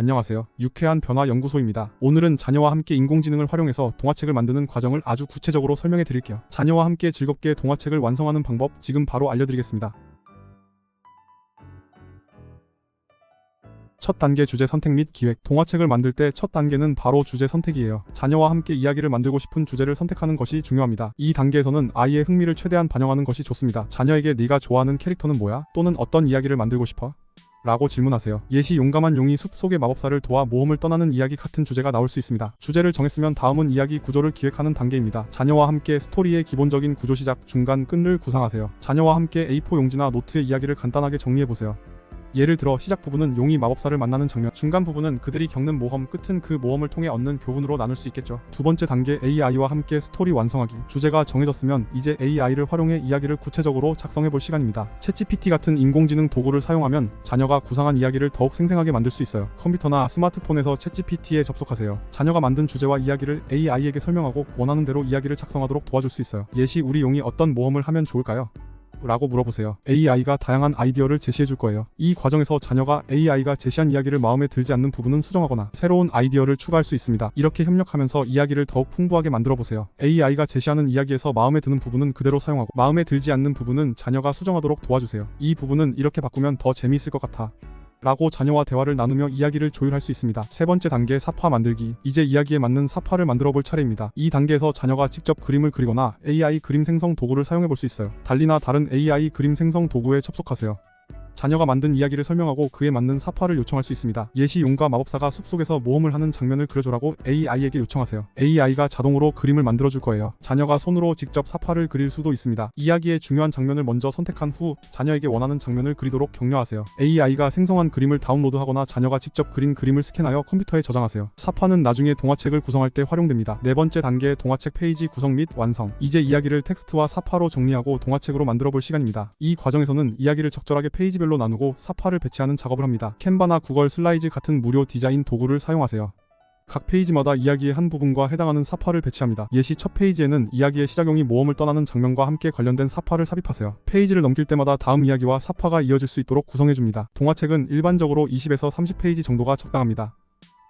안녕하세요. 유쾌한 변화 연구소입니다. 오늘은 자녀와 함께 인공지능을 활용해서 동화책을 만드는 과정을 아주 구체적으로 설명해 드릴게요. 자녀와 함께 즐겁게 동화책을 완성하는 방법 지금 바로 알려드리겠습니다. 첫 단계 주제 선택 및 기획. 동화책을 만들 때 첫 단계는 바로 주제 선택이에요. 자녀와 함께 이야기를 만들고 싶은 주제를 선택하는 것이 중요합니다. 이 단계에서는 아이의 흥미를 최대한 반영하는 것이 좋습니다. 자녀에게 네가 좋아하는 캐릭터는 뭐야? 또는 어떤 이야기를 만들고 싶어? 라고 질문하세요. 예시 용감한 용이 숲 속의 마법사를 도와 모험을 떠나는 이야기 같은 주제가 나올 수 있습니다. 주제를 정했으면 다음은 이야기 구조를 기획하는 단계입니다. 자녀와 함께 스토리의 기본적인 구조 시작, 중간, 끝을 구상하세요. 자녀와 함께 A4 용지나 노트에 이야기를 간단하게 정리해보세요. 예를 들어 시작 부분은 용이 마법사를 만나는 장면, 중간 부분은 그들이 겪는 모험, 끝은 그 모험을 통해 얻는 교훈으로 나눌 수 있겠죠. 두 번째 단계 AI와 함께 스토리 완성하기. 주제가 정해졌으면 이제 AI를 활용해 이야기를 구체적으로 작성해 볼 시간입니다. 챗GPT 같은 인공지능 도구를 사용하면 자녀가 구상한 이야기를 더욱 생생하게 만들 수 있어요. 컴퓨터나 스마트폰에서 챗GPT에 접속하세요. 자녀가 만든 주제와 이야기를 AI에게 설명하고 원하는 대로 이야기를 작성하도록 도와줄 수 있어요. 예시 우리 용이 어떤 모험을 하면 좋을까요? 라고 물어보세요. AI가 다양한 아이디어를 제시해 줄 거예요. 이 과정에서 자녀가 AI가 제시한 이야기를 마음에 들지 않는 부분은 수정하거나 새로운 아이디어를 추가할 수 있습니다. 이렇게 협력하면서 이야기를 더욱 풍부하게 만들어 보세요. AI가 제시하는 이야기에서 마음에 드는 부분은 그대로 사용하고 마음에 들지 않는 부분은 자녀가 수정하도록 도와주세요. 이 부분은 이렇게 바꾸면 더 재미있을 것 같아. 라고 자녀와 대화를 나누며 이야기를 조율할 수 있습니다. 세 번째 단계 사파 만들기. 이제 이야기에 맞는 사파를 만들어 볼 차례입니다. 이 단계에서 자녀가 직접 그림을 그리거나 AI 그림 생성 도구를 사용해 볼 수 있어요. 달리나 다른 AI 그림 생성 도구에 접속하세요. 자녀가 만든 이야기를 설명하고 그에 맞는 사파를 요청할 수 있습니다. 예시 용과 마법사가 숲속에서 모험을 하는 장면을 그려줘라고 AI에게 요청하세요. AI가 자동으로 그림을 만들어줄 거예요. 자녀가 손으로 직접 사파를 그릴 수도 있습니다. 이야기의 중요한 장면을 먼저 선택한 후 자녀에게 원하는 장면을 그리도록 격려하세요. AI가 생성한 그림을 다운로드하거나 자녀가 직접 그린 그림을 스캔하여 컴퓨터에 저장하세요. 사파는 나중에 동화책을 구성할 때 활용됩니다. 네 번째 단계 동화책 페이지 구성 및 완성. 이제 이야기를 텍스트와 사파로 정리하고 동화책으로 만들어 볼 시간입니다. 이 과정에서는 이야기를 적절하게 페이지별로 나누고 사파를 배치하는 작업을 합니다. 캔바나 구걸 슬라이즈 같은 무료 디자인 도구를 사용하세요. 각 페이지마다 이야기의 한 부분과 해당하는 사파를 배치합니다. 예시 첫 페이지에는 이야기의 시작용이 모험을 떠나는 장면과 함께 관련된 사파를 삽입하세요. 페이지를 넘길 때마다 다음 이야기와 사파가 이어질 수 있도록 구성해줍니다. 동화책은 일반적으로 20에서 30페이지 정도가 적당합니다.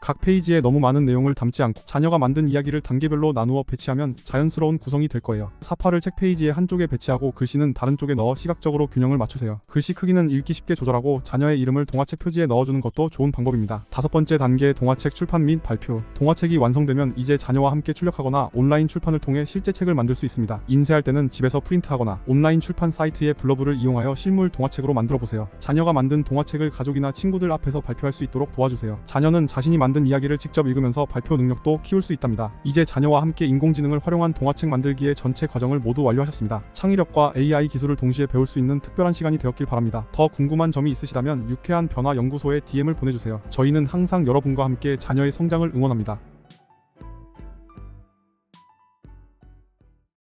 각 페이지에 너무 많은 내용을 담지 않고 자녀가 만든 이야기를 단계별로 나누어 배치하면 자연스러운 구성이 될 거예요. 사파를 책 페이지의 한쪽에 배치하고 글씨는 다른 쪽에 넣어 시각적으로 균형을 맞추세요. 글씨 크기는 읽기 쉽게 조절하고 자녀의 이름을 동화책 표지에 넣어주는 것도 좋은 방법입니다. 다섯 번째 단계 동화책 출판 및 발표. 동화책이 완성되면 이제 자녀와 함께 출력하거나 온라인 출판을 통해 실제 책을 만들 수 있습니다. 인쇄할 때는 집에서 프린트하거나 온라인 출판 사이트의 블러브를 이용하여 실물 동화책으로 만들어 보세요. 자녀가 만든 동화책을 가족이나 친구들 앞에서 발표할 수 있도록 도와주세요. 자녀는 자신이 만든 이야기를 직접 읽으면서 발표 능력도 키울 수 있답니다. 이제 자녀와 함께 인공지능을 활용한 동화책 만들기의 전체 과정을 모두 완료하셨습니다. 창의력과 AI 기술을 동시에 배울 수 있는 특별한 시간이 되었길 바랍니다. 더 궁금한 점이 있으시다면 유쾌한 변화 연구소에 DM을 보내주세요. 저희는 항상 여러분과 함께 자녀의 성장을 응원합니다.